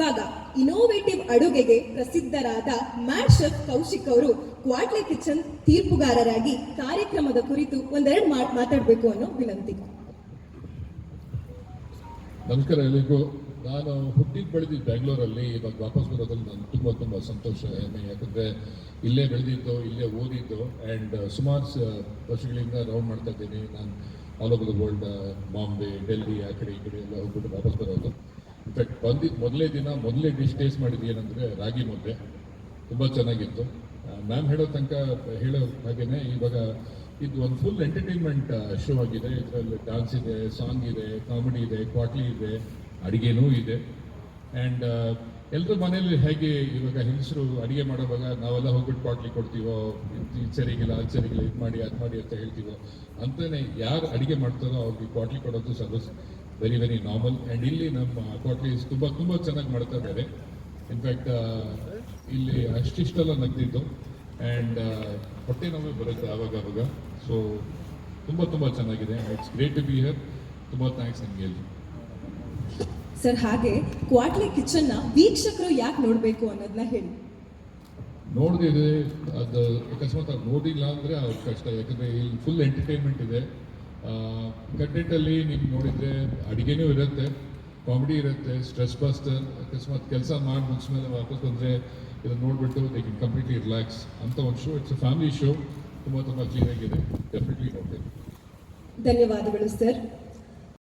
ಇವಾಗ ಇನೋವೇಟಿವ್ ಅಡುಗೆಗೆ ಪ್ರಸಿದ್ಧರಾದ mad chef Kaushik ಅವರು ಕ್ವಾಟ್ಲೆ ಕಿಚನ್ ತೀರ್ಪುಗಾರರಾಗಿ ಕಾರ್ಯಕ್ರಮದ ಕುರಿತು ಒಂದೆರಡು ಮಾತ್ ಮಾತಾಡಬೇಕು ಅನ್ನೋ ವಿನಂತಿ. ನಮಸ್ಕಾರ ಎಲ್ಲರಿಗೂ ನಾನು ಹುಟ್ಟಿ ಬೆಳೆದಿದ್ದು ಬೆಂಗಳೂರಲ್ಲಿ ಇವಾಗ ವಾಪಸ್ ಬರೋದ್ರಲ್ಲಿ ನಾನು ತುಂಬ ತುಂಬ ಸಂತೋಷ, ಹೆಮ್ಮೆ. ಯಾಕಂದರೆ ಇಲ್ಲೇ ಬೆಳೆದಿದ್ದು, ಇಲ್ಲೇ ಓದಿದ್ದು ಆ್ಯಂಡ್ ಸುಮಾರು ವರ್ಷಗಳಿಂದ ರೌಂಡ್ ಮಾಡ್ತಾ ಇದ್ದೀನಿ. ನಾನು all over the world Bombay, Delhi, ಆ ಕಡೆ ಈ ಕಡೆ ಎಲ್ಲ ಹೋಗ್ಬಿಟ್ಟು ವಾಪಸ್ ಬರೋದು. ಇನ್ಫ್ಯಾಕ್ಟ್ ಬಂದಿದ್ದ ಮೊದಲೇ ದಿನ, ಮೊದಲೇ ಡಿಶ್ ಟೇಸ್ಟ್ ಮಾಡಿದ್ದು ಏನಂದರೆ ರಾಗಿ ಮುದ್ದೆ. ತುಂಬ ಚೆನ್ನಾಗಿತ್ತು. ಮ್ಯಾಮ್ ಹೇಳೋ ತನಕ ಹೇಳೋ ಹಾಗೇನೆ, ಇವಾಗ ಇದು ಒಂದು ಫುಲ್ ಎಂಟರ್ಟೈನ್ಮೆಂಟ್ ಶೋ ಆಗಿದೆ. ಇದರಲ್ಲಿ ಡಾನ್ಸ್ ಇದೆ ಸಾಂಗ್ ಇದೆ ಕಾಮಿಡಿ ಇದೆ ಕ್ವಾಟ್ಲಿ ಇದೆ, ಅಡುಗೆನೂ ಇದೆ. ಆ್ಯಂಡ್ ಎಲ್ಲರೂ ಮನೇಲಿ ಹೇಗೆ ಇವಾಗ ಹೆಂಗಸರು ಅಡಿಗೆ ಮಾಡೋವಾಗ ನಾವೆಲ್ಲ ಹೋಗ್ಬಿಟ್ಟು ಕ್ವಾಟ್ಲಿ ಕೊಡ್ತೀವೋ ಇದು ಸರಿಗಿಲ್ಲ, ಅದು ಸರಿಗಿಲ್ಲ, ಇದು ಮಾಡಿ, ಅದು ಮಾಡಿ ಅಂತ ಹೇಳ್ತೀವೋ ಅಂತಲೇ ಯಾರು ಅಡಿಗೆ ಮಾಡ್ತಾರೋ ಅವ್ರಿಗೆ ಕ್ವಾಟ್ಲಿ ಕೊಡೋದು services very very normal and ಇಲ್ಲಿ ನಮ್ಮ ಕ್ವಾಟ್ಲೀಸ್ ತುಂಬ ತುಂಬ ಚೆನ್ನಾಗಿ ಮಾಡ್ತಾ ಇದ್ದಾರೆ. ಇನ್ಫ್ಯಾಕ್ಟ್ ಇಲ್ಲಿ ಅಷ್ಟಿಷ್ಟೆಲ್ಲ ನಗ್ದಿದ್ದು. ಆ್ಯಂಡ್ ಹೊಟ್ಟೆ ನೋವೇ ಬರುತ್ತೆ ಆವಾಗ ಆವಾಗ. ಸೊ ತುಂಬ ತುಂಬ ಚೆನ್ನಾಗಿದೆ. It's great to be here ತುಂಬ ಥ್ಯಾಂಕ್ಸ್ ನಿಮಗೆ ಅಲ್ಲಿ ಸರ್ ಹಾಗೆ ಕ್ವಾಟ್ಲಿ ಕಿಚನ್ನ ವೀಕ್ಷಕರು ಯಾಕೆ ನೋಡಬೇಕು ಅನ್ನೋದನ್ನ ಹೇಳಿ. ನೋಡಿದ್ರೆ ಅದು ಅಕಸ್ಮಾತ್ ಅವ್ರು ನೋಡಿಲ್ಲ ಅಂದರೆ ಅವ್ರ ಕಷ್ಟ. ಯಾಕಂದರೆ ಇಲ್ಲಿ ಫುಲ್ ಎಂಟರ್ಟೈನ್ಮೆಂಟ್ ಇದೆ. ಕಂಟೆಂಟಲ್ಲಿ ನೀವು ನೋಡಿದರೆ ಅಡುಗೆನೂ ಇರುತ್ತೆ ಕಾಮಿಡಿ ಇರುತ್ತೆ ಸ್ಟ್ರೆಸ್ ಬಸ್ಟರ್ ಅಕಸ್ಮಾತ್ ಕೆಲಸ ಮಾಡಿ ಮುಗಿಸ್ಮೇಲೆ ವಾಪಸ್ ಬಂದರೆ ಇದನ್ನು ನೋಡಿಬಿಟ್ಟು ದೇ ಕ್ಯಾನ್ ಕಂಪ್ಲೀಟ್ಲಿ ರಿಲ್ಯಾಕ್ಸ್ ಅಂತ ಒಂದು show it's a family show ತುಂಬ ತುಂಬ ಕ್ಲೀನಾಗಿದೆ ಡೆಫಿನೆಟ್ಲಿ ನೋಡ್ಬೇಕು. ಧನ್ಯವಾದಗಳು ಸರ್